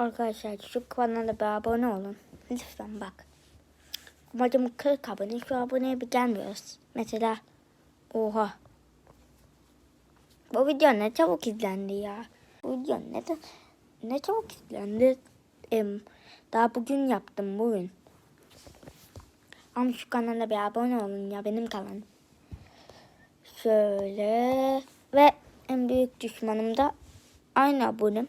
Arkadaşlar şu kanala bir abone olun. Lütfen bak. Amacım 40 abone. Şu aboneye bir gelmiyoruz. Mesela oha. Bu video ne çabuk izlendi ya. Bu video ne de ne çabuk izlendi. Em, daha bugün yaptım bugün. Ama şu kanala bir abone olun ya benim kanalım. Şöyle ve en büyük düşmanım da aynı abonem.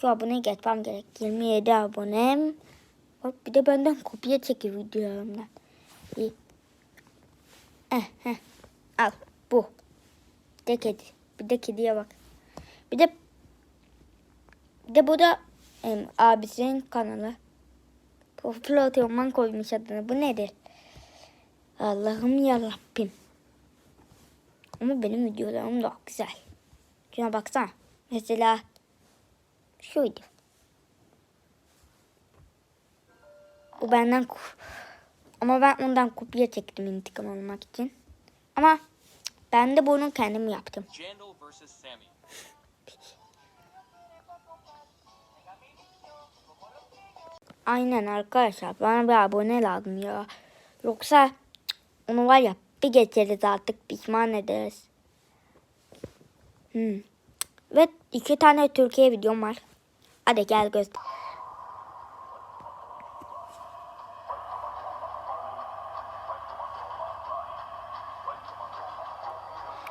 Şu aboneyi geçmem gerek. 27 abonem. Bak bir de benden kopya çekiyor videolarımdan. İyi. Eh, eh. Al bu. Bir de kedi. Bir de kediye bak. Bir de bir de bu da em, abisinin kanalı. Popüler Teoman koymuş adını. Bu nedir? Allah'ım yarabbim. Ama benim videolarım daha güzel. Şuna baksana. Mesela şuydu. Bu benden ama ben ondan kopya çektim intikam almak için. Ama ben de bunu kendim yaptım. Aynen arkadaşlar bana bir abone lazım ya. Yoksa onu var ya bir geçeriz artık pişman ederiz. Hmm. Ve iki tane Türkiye videom var. Hadi gel göster.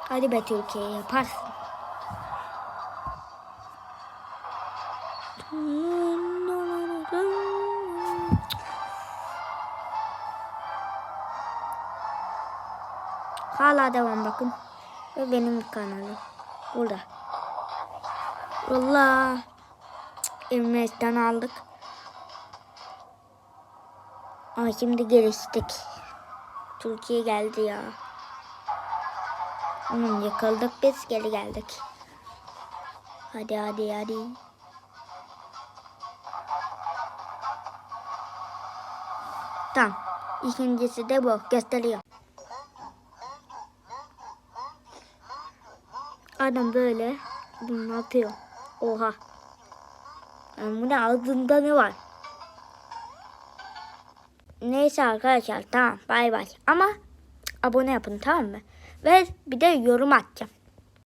Hadi be Türkiye yaparsın. Hala devam bakın. Ve benim kanalım. Burada. Allah. Emre'den aldık. Ama şimdi geliştik. Türkiye geldi ya. Onun yakaladık biz geri geldik. Hadi hadi hadi. Tamam. İkincisi de bu. Gösteriyor. Adam böyle bunu atıyor. Oha. Yani bu ne ağzında ne var? Neyse arkadaşlar tamam bay bay. Ama abone yapın tamam mı? Ve bir de yorum atacağım.